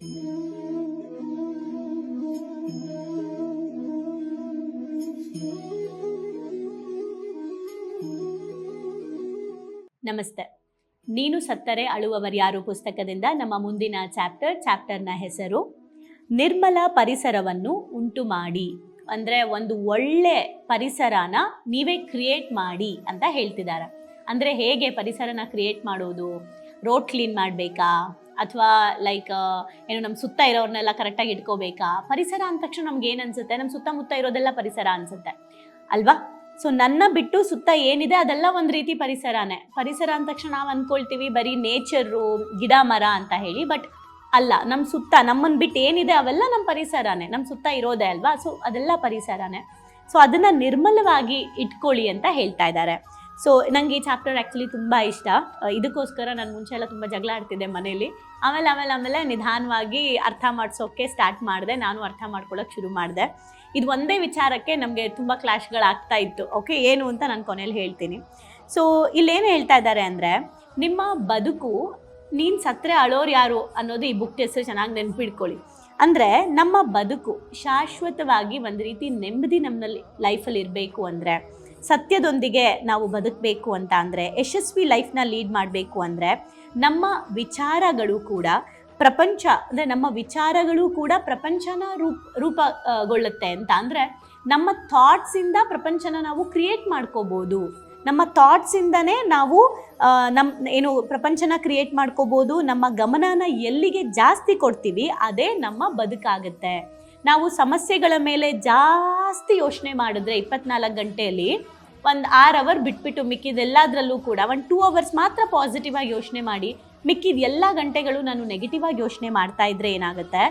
ನಮಸ್ತೆ. ನೀನು ಸತ್ತರೆ ಅಳುವವರ್ಯಾರು ಪುಸ್ತಕದಿಂದ? ನಮ್ಮ ಮುಂದಿನ ಚಾಪ್ಟರ್, ಚಾಪ್ಟರ್ನ ಹೆಸರು, ನಿರ್ಮಲ ಪರಿಸರವನ್ನು ಉಂಟು ಮಾಡಿ. ಅಂದರೆ ಒಂದು ಒಳ್ಳೆ ಪರಿಸರನ ನೀವೇ ಕ್ರಿಯೇಟ್ ಮಾಡಿ ಅಂತ ಹೇಳ್ತಿದ್ದಾರೆ ಅಂದರೆ ಹೇಗೆ ಪರಿಸರನ ಕ್ರಿಯೇಟ್ ಮಾಡೋದು? ರೋಡ್ ಕ್ಲೀನ್ ಮಾಡಬೇಕಾ? ಅಥವಾ ಲೈಕ್ ಏನು ನಮ್ಮ ಸುತ್ತ ಇರೋರ್ನೆಲ್ಲ ಕರೆಕ್ಟಾಗಿ ಇಟ್ಕೋಬೇಕಾ? ಪರಿಸರ ಅಂದ ತಕ್ಷಣ ನಮ್ಗೆ ಏನು ಅನ್ಸುತ್ತೆ? ನಮ್ಮ ಸುತ್ತಮುತ್ತ ಇರೋದೆಲ್ಲ ಪರಿಸರ ಅನ್ಸುತ್ತೆ. ಅಲ್ವಾ? ಸೊ ನನ್ನ ಬಿಟ್ಟು ಸುತ್ತ ಏನಿದೆ ಅದೆಲ್ಲ ಒಂದು ರೀತಿ ಪರಿಸರನೇ. ಪರಿಸರ ಅಂದ ತಕ್ಷಣ ನಾವು ಅಂದ್ಕೊಳ್ತೀವಿ ಬರೀ ನೇಚರು ಗಿಡ, ಮರ ಅಂತ ಹೇಳಿ ಬಟ್ ಅಲ್ಲ ನಮ್ಮ ಸುತ್ತ ನಮ್ಮನ್ನು ಬಿಟ್ಟು ಏನಿದೆ ಅವೆಲ್ಲ ನಮ್ಮ ಪರಿಸರನೇ. ನಮ್ಮ ಸುತ್ತ ಇರೋದೇ ಅಲ್ವಾ? ಸೊ ಅದೆಲ್ಲ ಪರಿಸರನೇ. ಸೊ ಅದನ್ನು ನಿರ್ಮಲವಾಗಿ ಇಟ್ಕೊಳ್ಳಿ ಅಂತ ಹೇಳ್ತಾ ಇದ್ದಾರೆ. ಸೊ ನನಗೆ ಈ ಚಾಪ್ಟರ್ ಆ್ಯಕ್ಚುಲಿ ತುಂಬ ಇಷ್ಟ. ಇದಕ್ಕೋಸ್ಕರ ನಾನು ಮುಂಚೆ ಎಲ್ಲ ತುಂಬ ಜಗಳ ಆಡ್ತಿದ್ದೆ ಮನೇಲಿ. ಆಮೇಲೆ ಆಮೇಲೆ ಆಮೇಲೆ ನಿಧಾನವಾಗಿ ಅರ್ಥ ಮಾಡಿಸೋಕ್ಕೆ ಸ್ಟಾರ್ಟ್ ಮಾಡಿದೆ. ನಾನು ಅರ್ಥ ಮಾಡ್ಕೊಳ್ಳೋಕೆ ಶುರು ಮಾಡಿದೆ. ಇದು ಒಂದೇ ವಿಚಾರಕ್ಕೆ ನಮಗೆ ತುಂಬ ಕ್ಲಾಶ್ಗಳಾಗ್ತಾ ಇತ್ತು. ಓಕೆ ಏನು ಅಂತ ನಾನು ಕೊನೆಯಲ್ಲಿ ಹೇಳ್ತೀನಿ. ಸೊ ಇಲ್ಲೇನು ಹೇಳ್ತಾ ಇದ್ದಾರೆ ಅಂದರೆ, ನಿಮ್ಮ ಬದುಕು ನೀನು ಸತ್ತರೆ ಅಳೋರು ಯಾರು ಅನ್ನೋದು ಈ ಬುಕ್ ಹೆಸರು ಚೆನ್ನಾಗಿ ನೆನ್ಪಿಡ್ಕೊಳ್ಳಿ. ಅಂದರೆ, ನಮ್ಮ ಬದುಕು ಶಾಶ್ವತವಾಗಿ ಒಂದು ರೀತಿ ನೆಮ್ಮದಿ ನಮ್ಮಲ್ಲಿ ಲೈಫಲ್ಲಿ ಇರಬೇಕು ಅಂದರೆ ಸತ್ಯದೊಂದಿಗೆ ನಾವು ಬದುಕಬೇಕು ಅಂತ ಅಂದರೆ, ಯಶಸ್ವಿ ಲೈಫ್ನ ಲೀಡ್ ಮಾಡಬೇಕು ಅಂದರೆ, ನಮ್ಮ ವಿಚಾರಗಳು ಕೂಡ ಪ್ರಪಂಚ, ಅಂದರೆ ನಮ್ಮ ವಿಚಾರಗಳು ಕೂಡ ಪ್ರಪಂಚನ ರೂಪ್, ರೂಪಗೊಳ್ಳುತ್ತೆ ಅಂತ ಅಂದರೆ, ನಮ್ಮ ಥಾಟ್ಸಿಂದ ಪ್ರಪಂಚನ ನಾವು ಕ್ರಿಯೇಟ್ ಮಾಡ್ಕೋಬೋದು. ನಮ್ಮ ಥಾಟ್ಸಿಂದನೇ ನಾವು ನಮ್ಮ ಏನು ಪ್ರಪಂಚನ ಕ್ರಿಯೇಟ್ ಮಾಡ್ಕೋಬೋದು, ನಮ್ಮ ಗಮನನ ಎಲ್ಲಿಗೆ ಜಾಸ್ತಿ ಕೊಡ್ತೀವಿ, ಅದೇ ನಮ್ಮ ಬದುಕಾಗುತ್ತೆ. ನಾವು ಸಮಸ್ಯೆಗಳ ಮೇಲೆ ಜಾಸ್ತಿ ಯೋಚನೆ ಮಾಡಿದ್ರೆ ಇಪ್ಪತ್ನಾಲ್ಕು ಗಂಟೆಯಲ್ಲಿ ಒಂದು ಆರು ಅವರ್ ಬಿಟ್ಬಿಟ್ಟು ಮಿಕ್ಕಿದೆಲ್ಲದರಲ್ಲೂ ಕೂಡ ಒಂದು ಟೂ ಅವರ್ಸ್ ಮಾತ್ರ ಪಾಸಿಟಿವ್ ಆಗಿ ಯೋಚನೆ ಮಾಡಿ ಮಿಕ್ಕಿದ ಎಲ್ಲ ಗಂಟೆಗಳು ನಾನು ನೆಗೆಟಿವ್ ಆಗಿ ಯೋಚನೆ ಮಾಡ್ತಾ ಇದ್ರೆ ಏನಾಗುತ್ತೆ?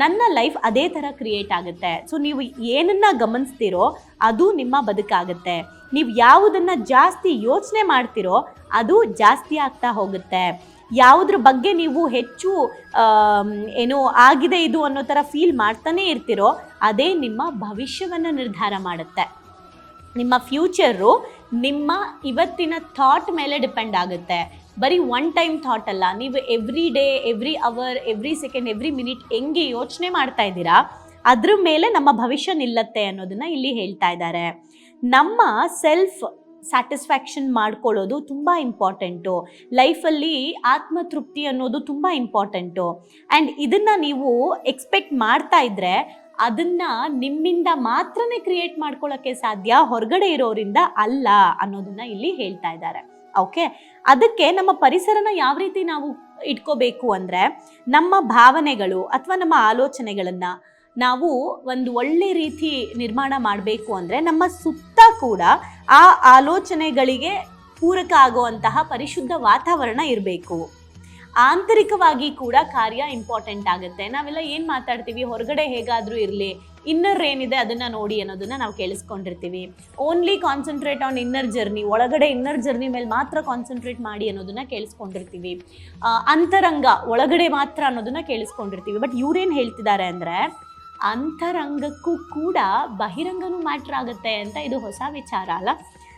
ನನ್ನ ಲೈಫ್ ಅದೇ ಥರ ಕ್ರಿಯೇಟ್ ಆಗುತ್ತೆ. ಸೊ ನೀವು ಏನನ್ನ ಗಮನಿಸ್ತೀರೋ ಅದು ನಿಮ್ಮ ಬದುಕಾಗುತ್ತೆ. ನೀವು ಯಾವುದನ್ನು ಜಾಸ್ತಿ ಯೋಚನೆ ಮಾಡ್ತೀರೋ ಅದು ಜಾಸ್ತಿ ಆಗ್ತಾ ಹೋಗುತ್ತೆ. ಯಾವುದ್ರ ಬಗ್ಗೆ ನೀವು ಹೆಚ್ಚು ಏನು ಆಗಿದೆ ಇದು ಅನ್ನೋ ಥರ ಫೀಲ್ ಮಾಡ್ತಾನೆ ಇರ್ತಿರೋ, ಅದೇ ನಿಮ್ಮ ಭವಿಷ್ಯವನ್ನು ನಿರ್ಧಾರ ಮಾಡುತ್ತೆ. ನಿಮ್ಮ ಫ್ಯೂಚರು ನಿಮ್ಮ ಇವತ್ತಿನ ಥಾಟ್ ಮೇಲೆ ಡಿಪೆಂಡ್ ಆಗುತ್ತೆ. ಬರೀ ಒನ್ ಟೈಮ್ ಥಾಟ್ ಅಲ್ಲ, ನೀವು every day every hour every second every minute ಹೆಂಗೆ ಯೋಚನೆ ಮಾಡ್ತಾ ಇದ್ದೀರಾ, ಅದ್ರ ಮೇಲೆ ನಮ್ಮ ಭವಿಷ್ಯ ನಿಲ್ಲತ್ತೆ ಅನ್ನೋದನ್ನ ಇಲ್ಲಿ ಹೇಳ್ತಾ ಇದ್ದಾರೆ. ನಮ್ಮ ಸೆಲ್ಫ್ ಸ್ಯಾಟಿಸ್ಫ್ಯಾಕ್ಷನ್ ಮಾಡ್ಕೊಳ್ಳೋದು ತುಂಬ ಇಂಪಾರ್ಟೆಂಟು ಲೈಫಲ್ಲಿ ಆತ್ಮತೃಪ್ತಿ ಅನ್ನೋದು ತುಂಬ ಇಂಪಾರ್ಟೆಂಟು ಆ್ಯಂಡ್ ಇದನ್ನು ನೀವು ಎಕ್ಸ್ಪೆಕ್ಟ್ ಮಾಡ್ತಾ ಇದ್ರೆ ಅದನ್ನ ನಿಮ್ಮಿಂದ ಮಾತ್ರನೇ ಕ್ರಿಯೇಟ್ ಮಾಡ್ಕೊಳ್ಳೋಕ್ಕೆ ಸಾಧ್ಯ, ಹೊರಗಡೆ ಇರೋರಿಂದ ಅಲ್ಲ ಅನ್ನೋದನ್ನ ಇಲ್ಲಿ ಹೇಳ್ತಾ ಇದ್ದಾರೆ. ಓಕೆ ಅದಕ್ಕೆ ನಮ್ಮ ಪರಿಸರನ ಯಾವ ರೀತಿ ನಾವು ಇಟ್ಕೋಬೇಕು ಅಂದರೆ ನಮ್ಮ ಭಾವನೆಗಳು ಅಥವಾ ನಮ್ಮ ಆಲೋಚನೆಗಳನ್ನು ನಾವು ಒಂದು ಒಳ್ಳೆ ರೀತಿ ನಿರ್ಮಾಣ ಮಾಡಬೇಕು ಅಂದರೆ ನಮ್ಮ ಸುತ್ತ ಕೂಡ ಆ ಆಲೋಚನೆಗಳಿಗೆ ಪೂರಕ ಆಗುವಂತಹ ಪರಿಶುದ್ಧ ವಾತಾವರಣ ಇರಬೇಕು. ಆಂತರಿಕವಾಗಿ ಕೂಡ ಕಾರ್ಯ ಇಂಪಾರ್ಟೆಂಟ್ ಆಗುತ್ತೆ. ನಾವೆಲ್ಲ ಏನು ಮಾತಾಡ್ತೀವಿ? ಹೊರಗಡೆ ಹೇಗಾದರೂ ಇರಲಿ. ಇನ್ನರ್ ಏನಿದೆ ಅದನ್ನು ನೋಡಿ ಅನ್ನೋದನ್ನು ನಾವು ಕೇಳಿಸ್ಕೊಂಡಿರ್ತೀವಿ. Only concentrate on inner journey ಒಳಗಡೆ ಇನ್ನರ್ ಜರ್ನಿ ಮೇಲೆ ಮಾತ್ರ ಕಾನ್ಸಂಟ್ರೇಟ್ ಮಾಡಿ ಅನ್ನೋದನ್ನು ಕೇಳಿಸ್ಕೊಂಡಿರ್ತೀವಿ. ಅಂತರಂಗ, ಒಳಗಡೆ ಮಾತ್ರ ಅನ್ನೋದನ್ನು ಕೇಳಿಸ್ಕೊಂಡಿರ್ತೀವಿ. ಬಟ್ ಇವ್ರೇನು ಹೇಳ್ತಿದ್ದಾರೆ ಅಂದರೆ ಅಂತರಂಗಕ್ಕೂ ಕೂಡ ಬಹಿರಂಗನೂ ಮ್ಯಾಟ್ರ್ ಆಗುತ್ತೆ ಅಂತ ಇದು ಹೊಸ ವಿಚಾರ ಅಲ್ಲ.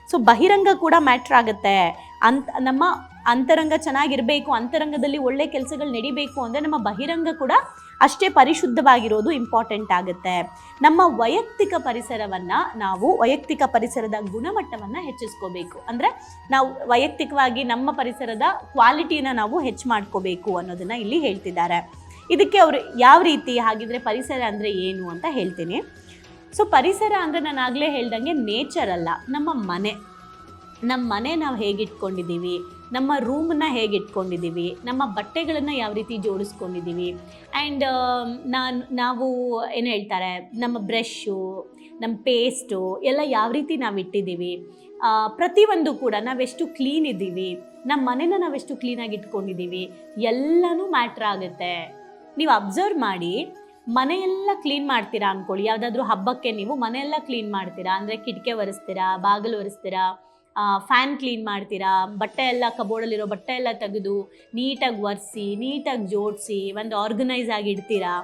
ಸೊ, ಬಹಿರಂಗ ಕೂಡ ಮ್ಯಾಟ್ರ್ ಆಗುತ್ತೆ. ಅಂತ, ನಮ್ಮ ಅಂತರಂಗ ಚೆನ್ನಾಗಿರಬೇಕು, ಅಂತರಂಗದಲ್ಲಿ ಒಳ್ಳೆ ಕೆಲಸಗಳು ನಡಿಬೇಕು ಅಂದರೆ ನಮ್ಮ ಬಹಿರಂಗ ಕೂಡ ಅಷ್ಟೇ ಪರಿಶುದ್ಧವಾಗಿರೋದು ಇಂಪಾರ್ಟೆಂಟ್ ಆಗುತ್ತೆ. ನಮ್ಮ ವೈಯಕ್ತಿಕ ಪರಿಸರವನ್ನು ನಾವು ವೈಯಕ್ತಿಕ ಪರಿಸರದ ಗುಣಮಟ್ಟವನ್ನು ಹೆಚ್ಚಿಸ್ಕೋಬೇಕು. ಅಂದರೆ ನಾವು ವೈಯಕ್ತಿಕವಾಗಿ ನಮ್ಮ ಪರಿಸರದ ಕ್ವಾಲಿಟಿನ ನಾವು ಹೆಚ್ಚು ಮಾಡ್ಕೋಬೇಕು ಅನ್ನೋದನ್ನು ಇಲ್ಲಿ ಹೇಳ್ತಿದ್ದಾರೆ. ಇದಕ್ಕೆ ಅವರು ಯಾವ ರೀತಿ ಹಾಗಿದ್ರೆ ಪರಿಸರ ಅಂದರೆ ಏನು ಅಂತ ಹೇಳ್ತೀನಿ. ಸೊ ಪರಿಸರ ಅಂದರೆ ನಾನು ಆಗಲೇ ಹೇಳ್ದಂಗೆ ನೇಚರ್ ಅಲ್ಲ, ನಮ್ಮ ಮನೆ. ನಮ್ಮ ಮನೆ ನಾವು ಹೇಗಿಟ್ಕೊಂಡಿದ್ದೀವಿ, ನಮ್ಮ ರೂಮನ್ನ ಹೇಗೆ ಇಟ್ಕೊಂಡಿದ್ದೀವಿ ನಮ್ಮ ಬಟ್ಟೆಗಳನ್ನು ಯಾವ ರೀತಿ ಜೋಡಿಸ್ಕೊಂಡಿದ್ದೀವಿ ಆ್ಯಂಡ್ ನಾನು, ನಾವು ಏನು ಹೇಳ್ತಾರೆ, ನಮ್ಮ ಬ್ರಷ್ಷು ನಮ್ಮ ಪೇಸ್ಟು ಎಲ್ಲ ಯಾವ ರೀತಿ ನಾವು ಇಟ್ಟಿದ್ದೀವಿ ಪ್ರತಿಯೊಂದು ಕೂಡ ನಾವೆಷ್ಟು ಕ್ಲೀನ್ ಇದ್ದೀವಿ ನಮ್ಮ ಮನೇನ ನಾವೆಷ್ಟು ಕ್ಲೀನಾಗಿ ಇಟ್ಕೊಂಡಿದ್ದೀವಿ, ಎಲ್ಲನೂ ಮ್ಯಾಟ್ರ್ ಆಗುತ್ತೆ. ನೀವು ಅಬ್ಸರ್ವ್ ಮಾಡಿ, ಮನೆಯೆಲ್ಲ ಕ್ಲೀನ್ ಮಾಡ್ತೀರಾ ಅಂದ್ಕೊಳ್ಳಿ. ಯಾವುದಾದ್ರೂ ಹಬ್ಬಕ್ಕೆ ನೀವು ಮನೆಯೆಲ್ಲ ಕ್ಲೀನ್ ಮಾಡ್ತೀರಾ? ಅಂದರೆ ಕಿಟಕಿ ಒರೆಸ್ತೀರಾ? ಬಾಗಿಲು ಒರೆಸ್ತೀರಾ? ಫ್ಯಾನ್ ಕ್ಲೀನ್ ಮಾಡ್ತೀರಾ? ಬಟ್ಟೆ ಎಲ್ಲ ಕಬೋರ್ಡಲ್ಲಿರೋ ಬಟ್ಟೆ ಎಲ್ಲ ತೆಗೆದು ನೀಟಾಗಿ ಒರೆಸಿ, ನೀಟಾಗಿ ಜೋಡಿಸಿ, ಒಂದು ಆರ್ಗನೈಸ್ ಆಗಿ ಇಡ್ತೀರಾ?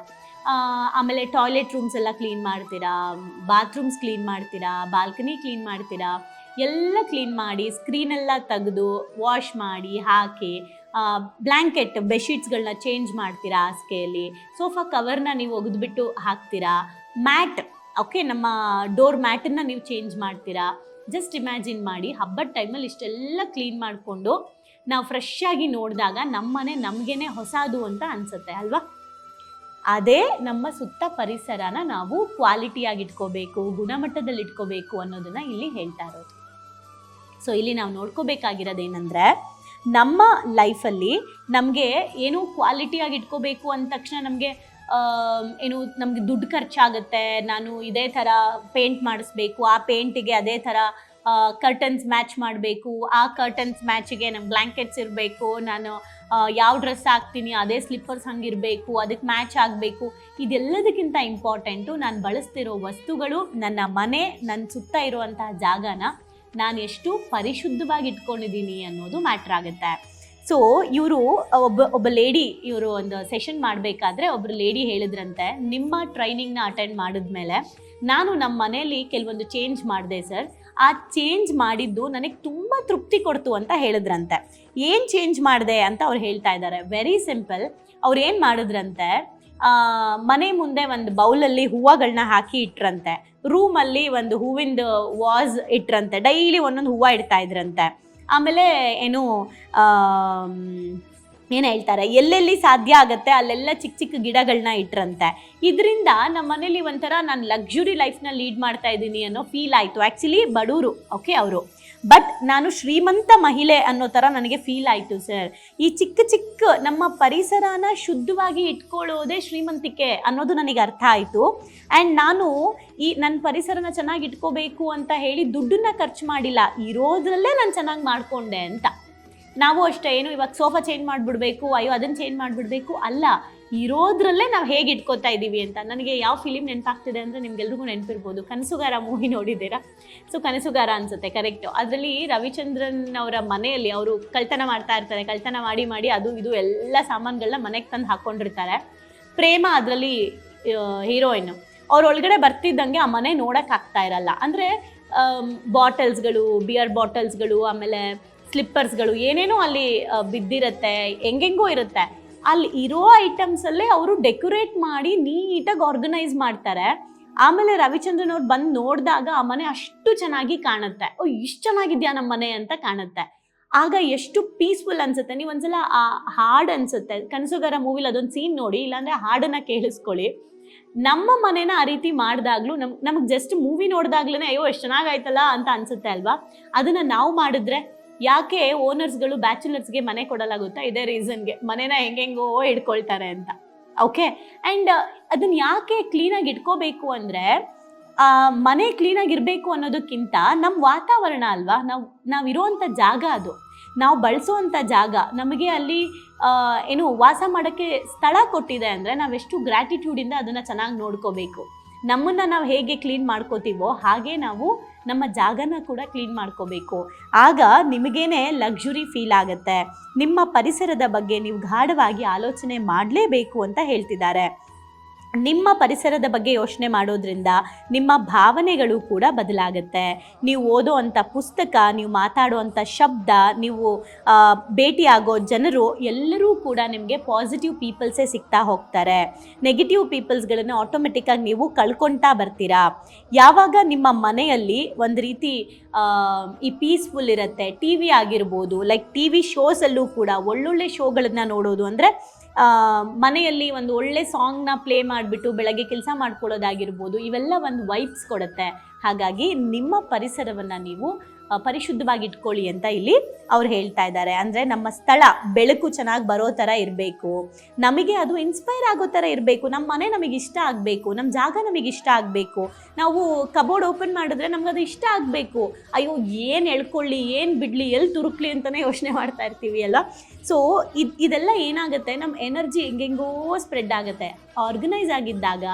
ಆಮೇಲೆ ಟಾಯ್ಲೆಟ್ ರೂಮ್ಸ್ ಎಲ್ಲ ಕ್ಲೀನ್ ಮಾಡ್ತೀರಾ? ಬಾತ್ರೂಮ್ಸ್ ಕ್ಲೀನ್ ಮಾಡ್ತೀರಾ? ಬಾಲ್ಕನಿ ಕ್ಲೀನ್ ಮಾಡ್ತೀರಾ? ಎಲ್ಲ ಕ್ಲೀನ್ ಮಾಡಿ ಸ್ಕ್ರೀನ್ ಎಲ್ಲ ತೆಗೆದು ವಾಶ್ ಮಾಡಿ, ಹಾಕಿ ಬ್ಲ್ಯಾಂಕೆಟ್ ಬೆಡ್ಶೀಟ್ಸ್ಗಳನ್ನ ಚೇಂಜ್ ಮಾಡ್ತೀರಾ ಹಾಸಿಗೆಯಲ್ಲಿ ಸೋಫಾ ಕವರ್ನ ನೀವು ಒಗೆದ್ಬಿಟ್ಟು ಹಾಕ್ತೀರಾ? ಮ್ಯಾಟ್ ಓಕೆ ನಮ್ಮ ಡೋರ್ ಮ್ಯಾಟನ್ನು ನೀವು ಚೇಂಜ್ ಮಾಡ್ತೀರಾ? ಜಸ್ಟ್ ಇಮ್ಯಾಜಿನ್ ಮಾಡಿ, ಹಬ್ಬದ ಟೈಮಲ್ಲಿ ಇಷ್ಟೆಲ್ಲ ಕ್ಲೀನ್ ಮಾಡಿಕೊಂಡು, ನಾವು ಫ್ರೆಶ್ ಆಗಿ ನೋಡಿದಾಗ ನಮ್ಮನೆ ನಮಗೇನೆ ಹೊಸದು ಅಂತ ಅನಿಸುತ್ತೆ, ಅಲ್ವಾ? ಅದೇ ನಮ್ಮ ಸುತ್ತ ಪರಿಸರನ ನಾವು ಕ್ವಾಲಿಟಿಯಾಗಿ ಇಟ್ಕೋಬೇಕು, ಗುಣಮಟ್ಟದಲ್ಲಿ ಇಟ್ಕೋಬೇಕು ಅನ್ನೋದನ್ನ ಇಲ್ಲಿ ಹೇಳ್ತಾ ಇರೋದು. ಸೊ ಇಲ್ಲಿ ನಾವು ನೋಡ್ಕೋಬೇಕಾಗಿರೋದು ಏನಂದ್ರೆ ನಮ್ಮ ಲೈಫಲ್ಲಿ ನಮಗೆ ಏನು ಕ್ವಾಲಿಟಿಯಾಗಿ ಇಟ್ಕೋಬೇಕು ಅಂದ ತಕ್ಷಣ ನಮಗೆ ಏನು ನಮಗೆ ದುಡ್ಡು ಖರ್ಚಾಗುತ್ತೆ, ನಾನು ಇದೇ ಥರ ಪೇಂಟ್ ಮಾಡಿಸ್ಬೇಕು, ಆ ಪೇಂಟಿಗೆ ಅದೇ ಥರ ಕರ್ಟನ್ಸ್ ಮ್ಯಾಚ್ ಮಾಡಬೇಕು, ಆ ಕರ್ಟನ್ಸ್ ಮ್ಯಾಚಿಗೆ ನಮ್ಮ ಬ್ಲ್ಯಾಂಕೆಟ್ಸ್ ಇರಬೇಕು, ನಾನು ಯಾವ ಡ್ರೆಸ್ ಹಾಕ್ತೀನಿ, ಅದೇ ಸ್ಲಿಪ್ಪರ್ಸ್ ಹಂಗಿರಬೇಕು, ಅದಕ್ಕೆ ಮ್ಯಾಚ್ ಆಗಬೇಕು, ಇದೆಲ್ಲದಕ್ಕಿಂತ ಇಂಪಾರ್ಟೆಂಟು ನಾನು ಬಳಸ್ತಿರೋ ವಸ್ತುಗಳು ನನ್ನ ಮನೆ, ನನ್ನ ಸುತ್ತ ಇರುವಂತಹ ಜಾಗನ ನಾನು ಎಷ್ಟು ಪರಿಶುದ್ಧವಾಗಿ ಇಟ್ಕೊಂಡಿದ್ದೀನಿ ಅನ್ನೋದು ಮ್ಯಾಟ್ರ್ ಆಗುತ್ತೆ. ಸೊ ಇವರು ಒಬ್ಬ ಒಬ್ಬ ಲೇಡಿ ಇವರು ಒಂದು ಸೆಷನ್ ಮಾಡಬೇಕಾದ್ರೆ ಒಬ್ಬರು ಲೇಡಿ ಹೇಳಿದ್ರಂತೆ, ನಿಮ್ಮ ಟ್ರೈನಿಂಗ್ನ ಅಟೆಂಡ್ ಮಾಡಿದ್ಮೇಲೆ ನಾನು ನಮ್ಮ ಮನೆಯಲ್ಲಿ ಕೆಲವೊಂದು ಚೇಂಜ್ ಮಾಡಿದೆ ಸರ್ ಆ ಚೇಂಜ್ ಮಾಡಿದ್ದು ನನಗೆ ತುಂಬ ತೃಪ್ತಿ ಕೊಡ್ತು ಅಂತ ಹೇಳಿದ್ರಂತೆ. ಏನು ಚೇಂಜ್ ಮಾಡಿದೆ ಅಂತ ಅವ್ರು ಹೇಳ್ತಾ ಇದ್ದಾರೆ. ವೆರಿ ಸಿಂಪಲ್ ಅವ್ರು ಏನು ಮಾಡಿದ್ರಂತೆ? ಮನೆ ಮುಂದೆ ಒಂದು ಬೌಲಲ್ಲಿ ಹೂವಗಳನ್ನ ಹಾಕಿ ಇಟ್ರಂತೆ. ರೂಮಲ್ಲಿ ಒಂದು ಹೂವಿಂದ ವಾಸ್ ಇಟ್ರಂತೆ. ಡೈಲಿ ಒಂದೊಂದು ಹೂವು ಇಡ್ತಾ ಇದ್ರಂತೆ. ಆಮೇಲೆ ಏನು ಏನು ಹೇಳ್ತಾರೆ? ಎಲ್ಲೆಲ್ಲಿ ಸಾಧ್ಯ ಆಗುತ್ತೆ ಅಲ್ಲೆಲ್ಲ ಚಿಕ್ಕ ಚಿಕ್ಕ ಗಿಡಗಳನ್ನ ಇಟ್ರಂತೆ. ಇದರಿಂದ ನಮ್ಮ ಮನೇಲಿ ಒಂಥರ ನಾನು ಲಕ್ಸುರಿ ಲೈಫ್ನ ಲೀಡ್ ಮಾಡ್ತಾ ಇದ್ದೀನಿ ಅನ್ನೋ ಫೀಲ್ ಆಯಿತು. ಆ್ಯಕ್ಚುಲಿ ಬಡವರು ಓಕೆ ಅವರು. ಬಟ್ ನಾನು ಶ್ರೀಮಂತ ಮಹಿಳೆ ಅನ್ನೋ ಥರ ನನಗೆ ಫೀಲ್ ಆಯಿತು ಸರ್ ಈ ಚಿಕ್ಕ ಚಿಕ್ಕ ನಮ್ಮ ಪರಿಸರನ ಶುದ್ಧವಾಗಿ ಇಟ್ಕೊಳ್ಳೋದೇ ಶ್ರೀಮಂತಿಕೆ ಅನ್ನೋದು ನನಗೆ ಅರ್ಥ ಆಯಿತು. ಆ್ಯಂಡ್ ನಾನು ಈ ನನ್ನ ಪರಿಸರನ ಚೆನ್ನಾಗಿ ಇಟ್ಕೋಬೇಕು ಅಂತ ಹೇಳಿ ದುಡ್ಡನ್ನ ಖರ್ಚು ಮಾಡಿಲ್ಲ. ಇರೋದ್ರಲ್ಲೇ ನಾನು ಚೆನ್ನಾಗಿ ಮಾಡಿಕೊಂಡೆ ಅಂತ. ನಾವು ಅಷ್ಟೇ, ಏನು ಇವಾಗ ಸೋಫಾ ಚೇಂಜ್ ಮಾಡಿಬಿಡ್ಬೇಕು, ಅಯ್ಯೋ ಅದನ್ನು ಚೇಂಜ್ ಮಾಡಿಬಿಡ್ಬೇಕು ಅಲ್ಲ. ಇರೋದ್ರಲ್ಲೇ ನಾವು ಹೇಗೆ ಇಟ್ಕೋತಾ ಇದ್ದೀವಿ ಅಂತ. ನನಗೆ ಯಾವ ಫಿಲಿಮ್ ನೆನಪಾಗ್ತಿದೆ ಅಂದರೆ ನಿಮ್ಗೆಲ್ರಿಗೂ ನೆನಪಿರ್ಬೋದು. ಕನಸುಗಾರ ಮೂವಿ ನೋಡಿದ್ದೀರಾ? ಸೊ ಕನಸುಗಾರ ಅನ್ಸುತ್ತೆ ಕರೆಕ್ಟು ಅದರಲ್ಲಿ ರವಿಚಂದ್ರನ್ ಅವರ ಮನೆಯಲ್ಲಿ ಅವರು ಕಳ್ತನ ಮಾಡ್ತಾ ಇರ್ತಾರೆ, ಕಳ್ತನ ಮಾಡಿ ಮಾಡಿ ಅದು ಇದು ಎಲ್ಲ ಸಾಮಾನುಗಳನ್ನ ಮನೆಗೆ ತಂದು ಹಾಕ್ಕೊಂಡಿರ್ತಾರೆ ಪ್ರೇಮ ಅದರಲ್ಲಿ ಹೀರೋಯಿನ್ ಅವ್ರ ಒಳಗಡೆ ಬರ್ತಿದ್ದಂಗೆ ಆ ಮನೆ ನೋಡೋಕ್ಕಾಗ್ತಾ ಇರಲ್ಲ. ಅಂದರೆ ಬಾಟಲ್ಸ್ಗಳು ಬಿಯರ್ ಬಾಟಲ್ಸ್ಗಳು ಆಮೇಲೆ ಸ್ಲಿಪ್ಪರ್ಸ್ಗಳು ಏನೇನೋ ಅಲ್ಲಿ ಬಿದ್ದಿರತ್ತೆ, ಹೆಂಗೆಂಗೋ ಇರುತ್ತೆ. ಅಲ್ಲಿ ಇರೋ ಐಟಮ್ಸಲ್ಲೇ ಅವರು ಡೆಕೋರೇಟ್ ಮಾಡಿ ನೀಟಾಗಿ ಆರ್ಗನೈಸ್ ಮಾಡ್ತಾರೆ. ಆಮೇಲೆ ರವಿಚಂದ್ರನ್ ಅವ್ರು ಬಂದು ನೋಡಿದಾಗ ಆ ಮನೆ ಅಷ್ಟು ಚೆನ್ನಾಗಿ ಕಾಣುತ್ತೆ. ಓ, ಇಷ್ಟು ಚೆನ್ನಾಗಿದ್ಯಾ ನಮ್ಮ ಮನೆ ಅಂತ ಕಾಣುತ್ತೆ. ಆಗ ಎಷ್ಟು ಪೀಸ್ಫುಲ್ ಅನ್ಸುತ್ತೆ. ನೀವು ಒಂದ್ಸಲ ಆ ಹಾಡು ಅನ್ಸುತ್ತೆ. ಕನಸುಗಾರ ಮೂವಿಲಿ ಅದೊಂದು ಸೀನ್ ನೋಡಿ, ಇಲ್ಲಾಂದ್ರೆ ಹಾಡನ್ನ ಕೇಳಿಸ್ಕೊಳ್ಳಿ. ನಮ್ಮ ಮನೇನ ಆ ರೀತಿ ಮಾಡಿದಾಗ್ಲೂ ನಮ್, ನಮಗೆ ಜಸ್ಟ್ ಮೂವಿ ನೋಡಿದಾಗ್ಲೇ ಅಯ್ಯೋ, ಎಷ್ಟು ಚೆನ್ನಾಗಾಯ್ತಲ್ಲ ಅಂತ ಅನ್ಸುತ್ತೆ ಅಲ್ವಾ? ಅದನ್ನ ನಾವು ಮಾಡಿದ್ರೆ ಯಾಕೆ ಓನರ್ಸ್ಗಳು ಬ್ಯಾಚುಲರ್ಸ್ಗೆ ಮನೆ ಕೊಡಲಾಗುತ್ತಾ? ಗೊತ್ತಾ ಇದೇ ರೀಸನ್ಗೆ. ಮನೇನ ಹೆಂಗೆಂಗೋ ಇಟ್ಕೊಳ್ತಾರೆ ಅಂತ. ಓಕೆ? ಆ್ಯಂಡ್ ಅದನ್ನ ಯಾಕೆ ಕ್ಲೀನಾಗಿ ಇಟ್ಕೋಬೇಕು ಅಂದರೆ ಮನೆ ಕ್ಲೀನಾಗಿ ಇರಬೇಕು ಅನ್ನೋದಕ್ಕಿಂತ ನಮ್ಮ ವಾತಾವರಣ ಅಲ್ವಾ? ನಾವು ನಾವಿರೋವಂಥ ಜಾಗ ಅದು. ನಾವು ಬಳಸುವಂಥ ಜಾಗ. ನಮಗೆ ಅಲ್ಲಿ ಏನು ವಾಸ ಮಾಡೋಕ್ಕೆ ಸ್ಥಳ ಕೊಟ್ಟಿದೆ ಅಂದರೆ ನಾವೆಷ್ಟು ಗ್ರ್ಯಾಟಿಟ್ಯೂಡಿಂದ ಅದನ್ನು ಚೆನ್ನಾಗಿ ನೋಡ್ಕೋಬೇಕು. ನಮ್ಮನ್ನು ನಾವು ಹೇಗೆ ಕ್ಲೀನ್ ಮಾಡ್ಕೋತೀವೋ ಹಾಗೆ ನಾವು ನಮ್ಮ ಜಾಗನ ಕೂಡ ಕ್ಲೀನ್ ಮಾಡ್ಕೋಬೇಕು. ಆಗ ನಿಮಗೇನೆ ಲಕ್ಸುರಿ ಫೀಲ್ ಆಗುತ್ತೆ. ನಿಮ್ಮ ಪರಿಸರದ ಬಗ್ಗೆ ನೀವು ಗಾಢವಾಗಿ ಆಲೋಚನೆ ಮಾಡಲೇಬೇಕು ಅಂತ ಹೇಳ್ತಿದ್ದಾರೆ. ನಿಮ್ಮ ಪರಿಸರದ ಬಗ್ಗೆ ಯೋಚನೆ ಮಾಡೋದ್ರಿಂದ ನಿಮ್ಮ ಭಾವನೆಗಳು ಕೂಡ ಬದಲಾಗುತ್ತೆ. ನೀವು ಓದೋ ಅಂಥ ಪುಸ್ತಕ, ನೀವು ಮಾತಾಡುವಂಥ ಶಬ್ದ, ನೀವು ಭೇಟಿಯಾಗೋ ಜನರು ಎಲ್ಲರೂ ಕೂಡ ನಿಮಗೆ ಪಾಸಿಟಿವ್ ಪೀಪಲ್ಸೇ ಸಿಗ್ತಾ ಹೋಗ್ತಾರೆ. ನೆಗೆಟಿವ್ ಪೀಪಲ್ಸ್ಗಳನ್ನು ಆಟೋಮೆಟಿಕ್ಕಾಗಿ ನೀವು ಕಳ್ಕೊತಾ ಬರ್ತೀರಾ. ಯಾವಾಗ ನಿಮ್ಮ ಮನೆಯಲ್ಲಿ ಒಂದು ರೀತಿ ಈ ಪೀಸ್ಫುಲ್ ಇರುತ್ತೆ ಟಿ ವಿ ಆಗಿರ್ಬೋದು ಲೈಕ್ ಟಿ ವಿ ಶೋಸಲ್ಲೂ ಕೂಡ ಒಳ್ಳೊಳ್ಳೆ ಶೋಗಳನ್ನು ನೋಡೋದು ಅಂದರೆ ಮನೆಯಲ್ಲಿ ಒಂದು ಒಳ್ಳೆ ಸಾಂಗ್ನ ಪ್ಲೇ ಮಾಡಿಬಿಟ್ಟು ಬೆಳಗ್ಗೆ ಕೆಲಸ ಮಾಡ್ಕೊಳ್ಳೋದಾಗಿರ್ಬೋದು, ಇವೆಲ್ಲ ಒಂದು ವೈಬ್ಸ್ ಕೊಡುತ್ತೆ. ಹಾಗಾಗಿ ನಿಮ್ಮ ಪರಿಸರವನ್ನು ನೀವು ಪರಿಶುದ್ಧವಾಗಿ ಇಟ್ಕೊಳ್ಳಿ ಅಂತ ಇಲ್ಲಿ ಅವ್ರು ಹೇಳ್ತಾ ಇದ್ದಾರೆ. ಅಂದರೆ ನಮ್ಮ ಸ್ಥಳ ಬೆಳಕು ಚೆನ್ನಾಗಿ ಬರೋ ಥರ ಇರಬೇಕು. ನಮಗೆ ಅದು ಇನ್ಸ್ಪೈರ್ ಆಗೋ ಥರ ಇರಬೇಕು. ನಮ್ಮ ಮನೆ ನಮಗೆ ಇಷ್ಟ ಆಗಬೇಕು. ನಮ್ಮ ಜಾಗ ನಮಗೆ ಇಷ್ಟ ಆಗಬೇಕು. ನಾವು ಕಬೋರ್ಡ್ ಓಪನ್ ಮಾಡಿದ್ರೆ ನಮ್ಗೆ ಅದು ಇಷ್ಟ ಆಗಬೇಕು. ಅಯ್ಯೋ, ಏನು ಎಳ್ಕೊಳ್ಳಿ, ಏನು ಬಿಡಲಿ ಎಲ್ಲಿ ತುರುಕ್ಲಿ ಅಂತಲೇ ಯೋಚನೆ ಮಾಡ್ತಾ ಇರ್ತೀವಿ ಅಲ್ಲ ಸೊ ಇದು ಇದೆಲ್ಲ ಏನಾಗುತ್ತೆ? ನಮ್ಮ ಎನರ್ಜಿ ಹೆಂಗೆಂಗೋ ಸ್ಪ್ರೆಡ್ ಆಗುತ್ತೆ. ಆರ್ಗನೈಸ್ ಆಗಿದ್ದಾಗ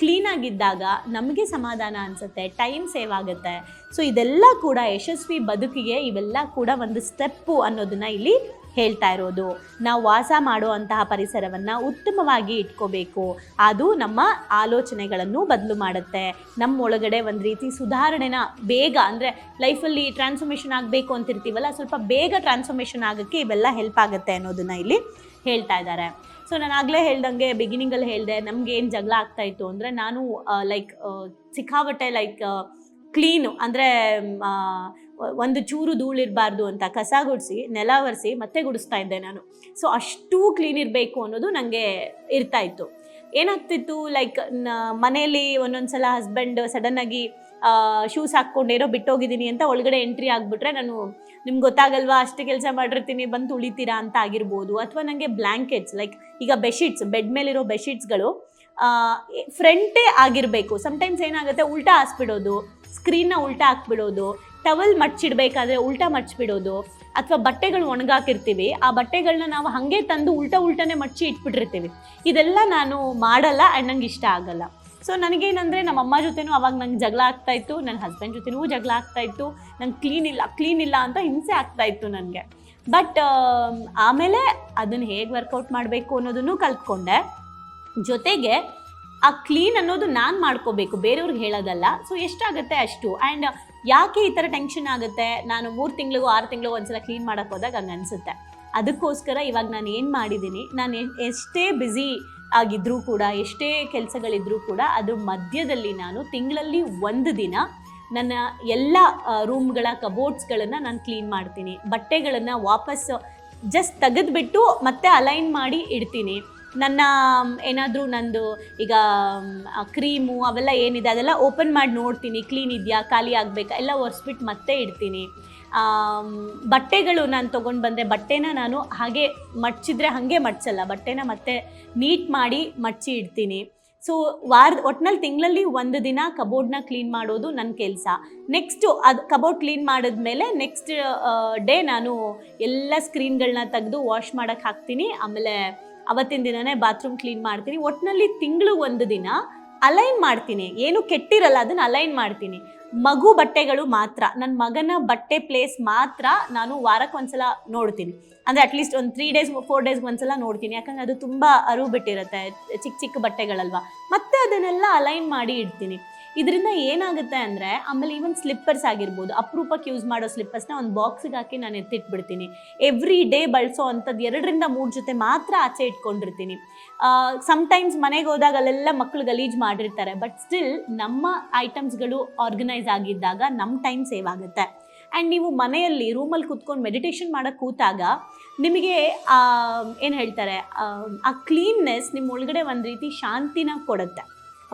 ಕ್ಲೀನ್ ಆಗಿದ್ದಾಗ ನಮಗೆ ಸಮಾಧಾನ ಅನಿಸುತ್ತೆ ಟೈಮ್ ಸೇವ್ ಆಗುತ್ತೆ. ಸೊ ಇದೆಲ್ಲ ಕೂಡ ಯಶಸ್ವಿ ಬದುಕಿಗೆ ಇವೆಲ್ಲ ಕೂಡ ಒಂದು ಸ್ಟೆಪ್ಪು ಅನ್ನೋದನ್ನು ಇಲ್ಲಿ ಹೇಳ್ತಾ ಇರೋದು. ನಾವು ವಾಸ ಮಾಡುವಂತಹ ಪರಿಸರವನ್ನು ಉತ್ತಮವಾಗಿ ಇಟ್ಕೋಬೇಕು. ಅದು ನಮ್ಮ ಆಲೋಚನೆಗಳನ್ನು ಬದಲು ಮಾಡುತ್ತೆ. ನಮ್ಮ ಒಳಗಡೆ ಒಂದು ರೀತಿ ಸುಧಾರಣೆನ ಬೇಗ ಅಂದರೆ ಲೈಫಲ್ಲಿ ಟ್ರಾನ್ಸ್ಫಾರ್ಮೇಷನ್ ಆಗಬೇಕು ಅಂತಿರ್ತೀವಲ್ಲ, ಸ್ವಲ್ಪ ಬೇಗ ಟ್ರಾನ್ಸ್ಫಾರ್ಮೇಷನ್ ಆಗೋಕ್ಕೆ ಇವೆಲ್ಲ ಹೆಲ್ಪ್ ಆಗುತ್ತೆ ಅನ್ನೋದನ್ನು ಇಲ್ಲಿ ಹೇಳ್ತಾ ಇದ್ದಾರೆ. ಸೊ ನಾನು ಆಗಲೇ ಹೇಳ್ದಂಗೆ ಬಿಗಿನಿಂಗಲ್ಲಿ ಹೇಳಿದೆ, ನಮ್ಗೆ ಏನು ಜಗಳ ಆಗ್ತಾ ಇತ್ತು ಅಂದರೆ ನಾನು ಲೈಕ್ ಸಿಕ್ಕಾಬಟ್ಟೆ ಲೈಕ್ ಕ್ಲೀನು ಅಂದರೆ ಒಂದು ಚೂರು ಧೂಳಿರಬಾರ್ದು ಅಂತ ಕಸ ಗುಡಿಸಿ, ನೆಲ ಒರೆಸಿ ಮತ್ತೆ ಗುಡಿಸ್ತಾ ಇದ್ದೆ ನಾನು. ಸೊ ಅಷ್ಟು ಕ್ಲೀನ್ ಇರಬೇಕು ಅನ್ನೋದು ನನಗೆ ಇರ್ತಾ ಇತ್ತು. ಏನಾಗ್ತಿತ್ತು ಲೈಕ್ ಮನೆಯಲ್ಲಿ ಒಂದೊಂದು ಸಲ ಹಸ್ಬೆಂಡ್ ಸಡನ್ನಾಗಿ ಶೂಸ್ ಹಾಕ್ಕೊಂಡೇನೋ ಬಿಟ್ಟೋಗಿದ್ದೀನಿ ಅಂತ ಒಳಗಡೆ ಎಂಟ್ರಿ ಆಗಿಬಿಟ್ರೆ ನಾನು ನಿಮ್ಗೆ ಗೊತ್ತಾಗಲ್ವಾ, ಅಷ್ಟು ಕೆಲಸ ಮಾಡಿರ್ತೀನಿ, ಬಂದು ತುಳಿತೀರಾ ಅಂತ ಆಗಿರ್ಬೋದು. ಅಥವಾ ನನಗೆ ಬ್ಲ್ಯಾಂಕೆಟ್ಸ್ ಲೈಕ್ ಈಗ ಬೆಡ್ಶೀಟ್ಸ್ ಬೆಡ್ ಮೇಲಿರೋ ಬೆಡ್ಶೀಟ್ಸ್ಗಳು ಫ್ರಂಟೇ ಆಗಿರಬೇಕು. ಸಮಟೈಮ್ಸ್ ಏನಾಗುತ್ತೆ, ಉಲ್ಟಾ ಹಾಸ್ಬಿಡೋದು ಸ್ಕ್ರೀನ್ನ ಉಲ್ಟಾ ಹಾಕ್ಬಿಡೋದು ಟವಲ್ ಮಡ್ಚಿಡ್ಬೇಕಾದ್ರೆ ಉಲ್ಟಾ ಮಡ್ಚಿಬಿಡೋದು, ಅಥವಾ ಬಟ್ಟೆಗಳು ಒಣಗಾಕಿರ್ತೀವಿ, ಆ ಬಟ್ಟೆಗಳನ್ನ ನಾವು ಹಾಗೆ ತಂದು ಉಲ್ಟಾ ಉಲ್ಟಾನೆ ಮಡ್ಚಿ ಇಟ್ಬಿಟ್ಟಿರ್ತೀವಿ. ಇದೆಲ್ಲ ನಾನು ಮಾಡಲ್ಲ ಆ್ಯಂಡ್ ನಂಗೆ ಇಷ್ಟ ಆಗಲ್ಲ. ಸೊ ನನಗೇನಂದರೆ ನಮ್ಮ ಅಮ್ಮ ಜೊತೆನೂ ಅವಾಗ ನಂಗೆ ಜಗಳ ಆಗ್ತಾ ಇತ್ತು ನನ್ನ ಹಸ್ಬೆಂಡ್ ಜೊತೆನೂ ಜಗಳ ಆಗ್ತಾ ಇತ್ತು, ನಂಗೆ ಕ್ಲೀನ್ ಇಲ್ಲ ಕ್ಲೀನ್ ಇಲ್ಲ ಅಂತ ಹಿಂಸೆ ಆಗ್ತಾ ಇತ್ತು ನನಗೆ. ಬಟ್ ಆಮೇಲೆ ಅದನ್ನು ಹೇಗೆ ವರ್ಕೌಟ್ ಮಾಡಬೇಕು ಅನ್ನೋದನ್ನು ಕಲ್ತ್ಕೊಂಡೆ. ಜೊತೆಗೆ ಆ ಕ್ಲೀನ್ ಅನ್ನೋದು ನಾನು ಮಾಡ್ಕೋಬೇಕು, ಬೇರೆಯವ್ರಿಗೆ ಹೇಳೋದಲ್ಲ. ಸೊ ಎಷ್ಟಾಗುತ್ತೆ ಅಷ್ಟು? ಆ್ಯಂಡ್ ಯಾಕೆ ಈ ಥರ ಟೆನ್ಷನ್ ಆಗುತ್ತೆ? ನಾನು ಮೂರು ತಿಂಗಳಿಗೂ, ಆರು ತಿಂಗಳಿಗೂ ಒಂದ್ಸಲ ಕ್ಲೀನ್ ಮಾಡೋಕ್ಕೆ ಹೋದಾಗ ಹಂಗೆ ಅನಿಸುತ್ತೆ. ಅದಕ್ಕೋಸ್ಕರ ಇವಾಗ ನಾನು ಏನು ಮಾಡಿದ್ದೀನಿ ನಾನು ಎಷ್ಟೇ ಬ್ಯುಸಿ ಆಗಿದ್ರೂ ಕೂಡ, ಎಷ್ಟೇ ಕೆಲಸಗಳಿದ್ರೂ ಕೂಡ ಅದ್ರ ಮಧ್ಯದಲ್ಲಿ ನಾನು ತಿಂಗಳಲ್ಲಿ ಒಂದು ದಿನ ನನ್ನ ಎಲ್ಲ ರೂಮ್ಗಳ ಕಬೋರ್ಡ್ಸ್ಗಳನ್ನು ನಾನು ಕ್ಲೀನ್ ಮಾಡ್ತೀನಿ. ಬಟ್ಟೆಗಳನ್ನು ವಾಪಸ್ ಜಸ್ಟ್ ತೆಗೆದುಬಿಟ್ಟು ಮತ್ತೆ ಅಲೈನ್ ಮಾಡಿ ಇಡ್ತೀನಿ. ನನ್ನ, ಏನಾದರೂ ನಂದು ಈಗ ಕ್ರೀಮು ಅವೆಲ್ಲ ಏನಿದೆ ಅದೆಲ್ಲ ಓಪನ್ ಮಾಡಿ ನೋಡ್ತೀನಿ. ಕ್ಲೀನ್ ಇದೆಯಾ? ಖಾಲಿ ಆಗಬೇಕಾ? ಎಲ್ಲ ಒರೆಸ್ಬಿಟ್ಟು ಮತ್ತೆ ಇಡ್ತೀನಿ. ಬಟ್ಟೆಗಳು ನಾನು ತೊಗೊಂಡು ಬಂದೆ. ಬಟ್ಟೆನ ನಾನು ಹಾಗೆ ಮಡ್ಚಿದ್ರೆ ಹಾಗೆ ಮಡ್ಚಲ್ಲ. ಬಟ್ಟೆನ ಮತ್ತೆ ನೀಟ್ ಮಾಡಿ ಮಡ್ಚಿ ಇಡ್ತೀನಿ. ಸೊ ವಾರ ಒಟ್ನಲ್ಲಿ ತಿಂಗಳಲ್ಲಿ ಒಂದು ದಿನ ಕಬೋರ್ಡ್ನ ಕ್ಲೀನ್ ಮಾಡೋದು ನನ್ನ ಕೆಲಸ. ನೆಕ್ಸ್ಟು ಅದು, ಕಬೋರ್ಡ್ ಕ್ಲೀನ್ ಮಾಡಿದ್ಮೇಲೆ ನೆಕ್ಸ್ಟ್ ಡೇ ನಾನು ಎಲ್ಲ ಸ್ಕ್ರೀನ್ಗಳನ್ನ ತೆಗೆದು ವಾಶ್ ಮಾಡೋಕ್ಕೆ ಹಾಕ್ತೀನಿ. ಆಮೇಲೆ ಅವತ್ತಿನ ದಿನನೇ ಬಾತ್ರೂಮ್ ಕ್ಲೀನ್ ಮಾಡ್ತೀನಿ. ಒಟ್ಟಿನಲ್ಲಿ ತಿಂಗಳು ಒಂದು ದಿನ ಅಲೈನ್ ಮಾಡ್ತೀನಿ. ಏನು ಕೆಟ್ಟಿರಲ್ಲ, ಅದನ್ನು ಅಲೈನ್ ಮಾಡ್ತೀನಿ. ಮಗು ಬಟ್ಟೆಗಳು ಮಾತ್ರ ನನ್ನ ಮಗನ ಬಟ್ಟೆ ಪ್ಲೇಸ್ ಮಾತ್ರ ನಾನು ವಾರಕ್ಕೆ ಒಂದ್ಸಲ ನೋಡ್ತೀನಿ. ಅಂದರೆ ಅಟ್ಲೀಸ್ಟ್ ಒಂದು ತ್ರೀ ಡೇಸ್ ಫೋರ್ ಡೇಸ್ಗೆ ಒಂದ್ಸಲ ನೋಡ್ತೀನಿ. ಯಾಕಂದರೆ ಅದು ತುಂಬ ಅರಿವು ಬಿಟ್ಟಿರುತ್ತೆ, ಚಿಕ್ಕ ಚಿಕ್ಕ ಬಟ್ಟೆಗಳಲ್ವಾ. ಮತ್ತೆ ಅದನ್ನೆಲ್ಲ ಅಲೈನ್ ಮಾಡಿ ಇಡ್ತೀನಿ. ಇದರಿಂದ ಏನಾಗುತ್ತೆ ಅಂದರೆ ಆಮೇಲೆ ಈವನ್ ಸ್ಲಿಪ್ಪರ್ಸ್ ಆಗಿರ್ಬೋದು ಅಪರೂಪಕ್ಕೆ ಯೂಸ್ ಮಾಡೋ ಸ್ಲಿಪ್ಪರ್ಸ್ನ ಒಂದು ಬಾಕ್ಸಿಗೆ ಹಾಕಿ ನಾನು ಎತ್ತಿಟ್ಬಿಡ್ತೀನಿ. ಎವ್ರಿ ಡೇ ಬಳಸೋ ಅಂಥದ್ದು ಎರಡರಿಂದ ಮೂರು ಜೊತೆ ಮಾತ್ರ ಆಚೆ ಇಟ್ಕೊಂಡಿರ್ತೀನಿ. ಸಮ್ಟೈಮ್ಸ್ ಮನೆಗೆ ಹೋದಾಗ ಅಲ್ಲೆಲ್ಲ ಮಕ್ಕಳು ಗಲೀಜು ಮಾಡಿರ್ತಾರೆ ಬಟ್ ಸ್ಟಿಲ್ ನಮ್ಮ ಐಟಮ್ಸ್ಗಳು ಆರ್ಗನೈಸ್ ಆಗಿದ್ದಾಗ ನಮ್ಮ ಟೈಮ್ ಸೇವ್ ಆಗುತ್ತೆ. ಆ್ಯಂಡ್ ನೀವು ಮನೆಯಲ್ಲಿ ರೂಮಲ್ಲಿ ಕೂತ್ಕೊಂಡು ಮೆಡಿಟೇಷನ್ ಮಾಡೋಕ್ಕೆ ಕೂತಾಗ ನಿಮಗೆ ಏನು ಹೇಳ್ತಾರೆ ಆ, ಕ್ಲೀನ್ನೆಸ್ ನಿಮ್ಮ ಒಳಗಡೆ ಒಂದು ರೀತಿ ಶಾಂತಿನ ಕೊಡುತ್ತೆ.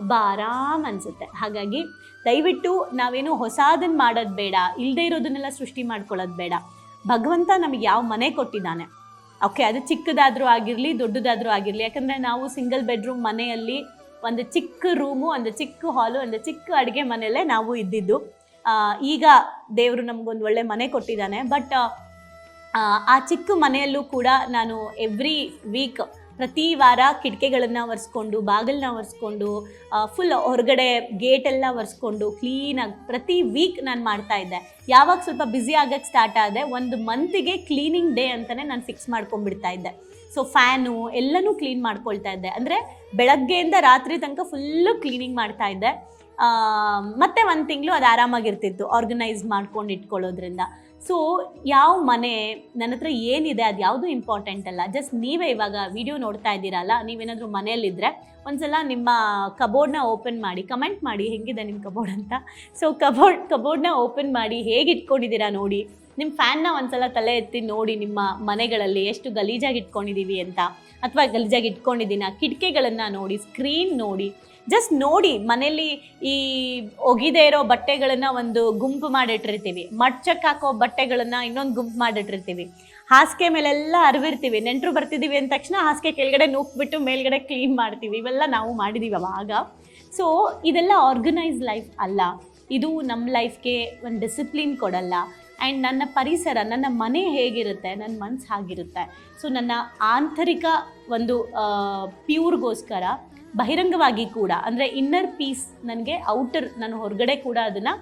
ಹಬ್ಬ ಆರಾಮ್ ಅನಿಸುತ್ತೆ. ಹಾಗಾಗಿ ದಯವಿಟ್ಟು ನಾವೇನು ಹೊಸದನ್ನು ಮಾಡೋದು ಬೇಡ ಇಲ್ಲದೇ ಇರೋದನ್ನೆಲ್ಲ ಸೃಷ್ಟಿ ಮಾಡ್ಕೊಳ್ಳೋದು ಬೇಡ. ಭಗವಂತ ನಮಗೆ ಯಾವ ಮನೆ ಕೊಟ್ಟಿದ್ದಾನೆ? ಓಕೆ, ಅದು ಚಿಕ್ಕದಾದರೂ ಆಗಿರಲಿ, ದೊಡ್ಡದಾದರೂ ಆಗಿರಲಿ, ಯಾಕಂದರೆ ನಾವು ಸಿಂಗಲ್ ಬೆಡ್ರೂಮ್ ಮನೆಯಲ್ಲಿ ಒಂದು ಚಿಕ್ಕ ರೂಮು, ಒಂದು ಚಿಕ್ಕ ಹಾಲು, ಒಂದು ಚಿಕ್ಕ ಅಡುಗೆ ಮನೆಯಲ್ಲೇ ನಾವು ಇದ್ದಿದ್ದು. ಈಗ ದೇವರು ನಮಗೊಂದು ಒಳ್ಳೆ ಮನೆ ಕೊಟ್ಟಿದ್ದಾನೆ, ಬಟ್ ಆ ಚಿಕ್ಕ ಮನೆಯಲ್ಲೂ ಕೂಡ ನಾನು ಎವ್ರಿ ವೀಕ್ ಪ್ರತಿ ವಾರ ಕಿಟಕಿಗಳನ್ನು ಒರೆಸ್ಕೊಂಡು ಬಾಗಿಲನ್ನ ಒರೆಸ್ಕೊಂಡು ಫುಲ್ ಹೊರಗಡೆ ಗೇಟೆಲ್ಲ ಒರೆಸ್ಕೊಂಡು ಕ್ಲೀನಾಗಿ ಪ್ರತಿ ವೀಕ್ ನಾನು ಮಾಡ್ತಾ ಇದ್ದೆ. ಯಾವಾಗ ಸ್ವಲ್ಪ ಬ್ಯುಸಿ ಆಗೋಕ್ಕೆ ಸ್ಟಾರ್ಟ್ ಆದೆ ಒಂದು ಮಂತಿಗೆ ಕ್ಲೀನಿಂಗ್ ಡೇ ಅಂತಲೇ ನಾನು ಫಿಕ್ಸ್ ಮಾಡ್ಕೊಂಡ್ಬಿಡ್ತಾ ಇದ್ದೆ. ಸೊ ಫ್ಯಾನು ಎಲ್ಲನೂ ಕ್ಲೀನ್ ಮಾಡ್ಕೊಳ್ತಾ ಇದ್ದೆ. ಅಂದರೆ ಬೆಳಗ್ಗೆಯಿಂದ ರಾತ್ರಿ ತನಕ ಫುಲ್ಲು ಕ್ಲೀನಿಂಗ್ ಮಾಡ್ತಾ ಇದ್ದೆ. ಮತ್ತೆ ಒಂದು ತಿಂಗಳು ಅದು ಆರಾಮಾಗಿರ್ತಿತ್ತು ಆರ್ಗನೈಸ್ ಮಾಡ್ಕೊಂಡು ಇಟ್ಕೊಳ್ಳೋದ್ರಿಂದ. ಸೊ ಯಾವ ಮನೆ ನನ್ನ ಹತ್ರ ಏನಿದೆ, ಅದು ಯಾವುದು ಇಂಪಾರ್ಟೆಂಟ್ ಅಲ್ಲ? ಜಸ್ಟ್ ನೀವೇ ಇವಾಗ ವಿಡಿಯೋ ನೋಡ್ತಾ ಇದ್ದೀರಲ್ಲ, ನೀವೇನಾದರೂ ಮನೆಯಲ್ಲಿದ್ದರೆ ಒಂದ್ಸಲ ನಿಮ್ಮ ಕಬೋರ್ಡ್ನ ಓಪನ್ ಮಾಡಿ ಕಮೆಂಟ್ ಮಾಡಿ ಹೆಂಗಿದೆ ನಿಮ್ಮ ಕಬೋರ್ಡ್ ಅಂತ. ಸೊ ಕಬೋರ್ಡ್ ಕಬೋರ್ಡ್ನ ಓಪನ್ ಮಾಡಿ ಹೇಗೆ ಇಟ್ಕೊಂಡಿದ್ದೀರಾ ನೋಡಿ? ನಿಮ್ಮ ಫ್ಯಾನ್ನ ಒಂದ್ಸಲ ತಲೆ ಎತ್ತಿ ನೋಡಿ ನಿಮ್ಮ ಮನೆಗಳಲ್ಲಿ ಎಷ್ಟು ಗಲೀಜಾಗಿ ಇಟ್ಕೊಂಡಿದ್ದೀವಿ ಅಂತ. ಅಥವಾ ಗಲೀಜಾಗಿ ಇಟ್ಕೊಂಡಿದ್ದೀನ? ಕಿಟಕಿಗಳನ್ನು ನೋಡಿ ಸ್ಕ್ರೀನ್ ನೋಡಿ. ಜಸ್ಟ್ ನೋಡಿ ಮನೇಲಿ ಈ ಒಗಿದೇ ಇರೋ ಬಟ್ಟೆಗಳನ್ನ ಒಂದು ಗುಂಪು ಮಾಡಿಟ್ಟಿರ್ತೀವಿ. ಮಡ್ಚಕ್ಕೆ ಹಾಕೋ ಬಟ್ಟೆಗಳನ್ನ ಇನ್ನೊಂದು ಗುಂಪು ಮಾಡಿಟ್ಟಿರ್ತೀವಿ. ಹಾಸಿಗೆ ಮೇಲೆಲ್ಲ ಅರಿವಿರ್ತೀವಿ. ನೆಂಟರು ಬರ್ತಿದ್ದೀವಿ ಅಂದ ತಕ್ಷಣ ಹಾಸಿಗೆ ಕೆಳಗಡೆ ನೂಕ್ಬಿಟ್ಟು ಮೇಲ್ಗಡೆ ಕ್ಲೀನ್ ಮಾಡ್ತೀವಿ. ಇವೆಲ್ಲ ನಾವು ಮಾಡಿದ್ದೀವಿ ಅವಾಗ. ಸೊ ಇದೆಲ್ಲ ಆರ್ಗನೈಸ್ ಲೈಫ್ ಅಲ್ಲ. ಇದು ನಮ್ಮ ಲೈಫ್ಗೆ ಒಂದು ಡಿಸಿಪ್ಲಿನ್ ಕೊಡಲ್ಲ. ಆ್ಯಂಡ್ ನನ್ನ ಪರಿಸರ, ನನ್ನ ಮನೆ ಹೇಗಿರುತ್ತೆ? ನನ್ನ ಮನ್ಸು ಹಾಗಿರುತ್ತೆ. ಸೊ ನನ್ನ ಆಂತರಿಕ ಒಂದು ಪ್ಯೂರ್ಗೋಸ್ಕರ ಬಹಿರಂಗವಾಗಿ ಕೂಡ, ಅಂದರೆ ಇನ್ನರ್ ಪೀಸ್ ನನಗೆ ಔಟರ್ ನಾನು ಹೊರಗಡೆ ಕೂಡ ಅದನ್ನು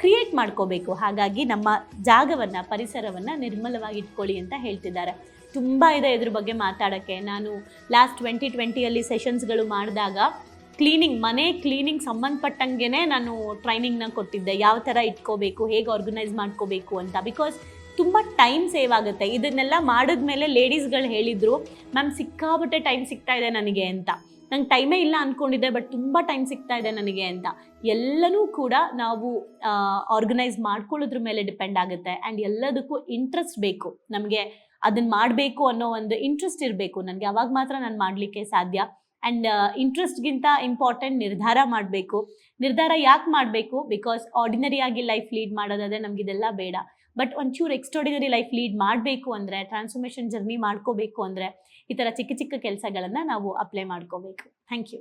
ಕ್ರಿಯೇಟ್ ಮಾಡ್ಕೋಬೇಕು. ಹಾಗಾಗಿ ನಮ್ಮ ಜಾಗವನ್ನು, ಪರಿಸರವನ್ನು ನಿರ್ಮಲವಾಗಿ ಇಟ್ಕೊಳ್ಳಿ ಅಂತ ಹೇಳ್ತಿದ್ದಾರೆ. ತುಂಬ ಇದೆ ಇದ್ರ ಬಗ್ಗೆ ಮಾತಾಡೋಕ್ಕೆ. ನಾನು ಲಾಸ್ಟ್ ಟ್ವೆಂಟಿ ಟ್ವೆಂಟಿಯಲ್ಲಿ ಸೆಷನ್ಸ್ಗಳು ಮಾಡಿದಾಗ ಕ್ಲೀನಿಂಗ್ ಮನೆ ಕ್ಲೀನಿಂಗ್ ಸಂಬಂಧಪಟ್ಟಂಗೆ ನಾನು ಟ್ರೈನಿಂಗ್ನ ಕೊಟ್ಟಿದ್ದೆ. ಯಾವ ಥರ ಇಟ್ಕೋಬೇಕು, ಹೇಗೆ ಆರ್ಗನೈಸ್ ಮಾಡ್ಕೋಬೇಕು ಅಂತ. ಬಿಕಾಸ್ ತುಂಬ ಟೈಮ್ ಸೇವ್ ಆಗುತ್ತೆ. ಇದನ್ನೆಲ್ಲ ಮಾಡಿದ್ಮೇಲೆ ಲೇಡೀಸ್ಗಳು ಹೇಳಿದರು ಮ್ಯಾಮ್ ಸಿಕ್ಕಾಬಿಟ್ಟೆ ಟೈಮ್ ಸಿಗ್ತಾ ಇದೆ ನನಗೆ ಅಂತ. ನಂಗೆ ಟೈಮೇ ಇಲ್ಲ ಅಂದ್ಕೊಂಡಿದ್ದೆ ಬಟ್ ತುಂಬ ಟೈಮ್ ಸಿಗ್ತಾ ಇದೆ ನನಗೆ ಅಂತ. ಎಲ್ಲನೂ ಕೂಡ ನಾವು ಆರ್ಗನೈಸ್ ಮಾಡ್ಕೊಳ್ಳೋದ್ರ ಮೇಲೆ ಡಿಪೆಂಡ್ ಆಗುತ್ತೆ. ಆ್ಯಂಡ್ ಎಲ್ಲದಕ್ಕೂ ಇಂಟ್ರೆಸ್ಟ್ ಬೇಕು. ನಮಗೆ ಅದನ್ನು ಮಾಡಬೇಕು ಅನ್ನೋ ಒಂದು ಇಂಟ್ರೆಸ್ಟ್ ಇರಬೇಕು. ನನಗೆ ಅವಾಗ ಮಾತ್ರ ನಾನು ಮಾಡಲಿಕ್ಕೆ ಸಾಧ್ಯ. ಆ್ಯಂಡ್ ಇಂಟ್ರೆಸ್ಟ್ಗಿಂತ ಇಂಪಾರ್ಟೆಂಟ್ ನಿರ್ಧಾರ ಮಾಡಬೇಕು. ನಿರ್ಧಾರ ಯಾಕೆ ಮಾಡಬೇಕು? ಬಿಕಾಸ್ ಆರ್ಡಿನರಿಯಾಗಿ ಲೈಫ್ ಲೀಡ್ ಮಾಡೋದಾದರೆ ನಮಗಿದೆಲ್ಲ ಬೇಡ. ಬಟ್ ಒಂಚೂರು ಎಕ್ಸ್ಟ್ರಾಡಿನರಿ ಲೈಫ್ ಲೀಡ್ ಮಾಡಬೇಕು ಅಂದರೆ ಟ್ರಾನ್ಸ್ಫಾರ್ಮೇಷನ್ ಜರ್ನಿ ಮಾಡ್ಕೋಬೇಕು ಅಂದರೆ ಈ ಥರ ಚಿಕ್ಕ ಚಿಕ್ಕ ಕೆಲಸಗಳನ್ನು ನಾವು ಅಪ್ಲೈ ಮಾಡ್ಕೋಬೇಕು. Thank you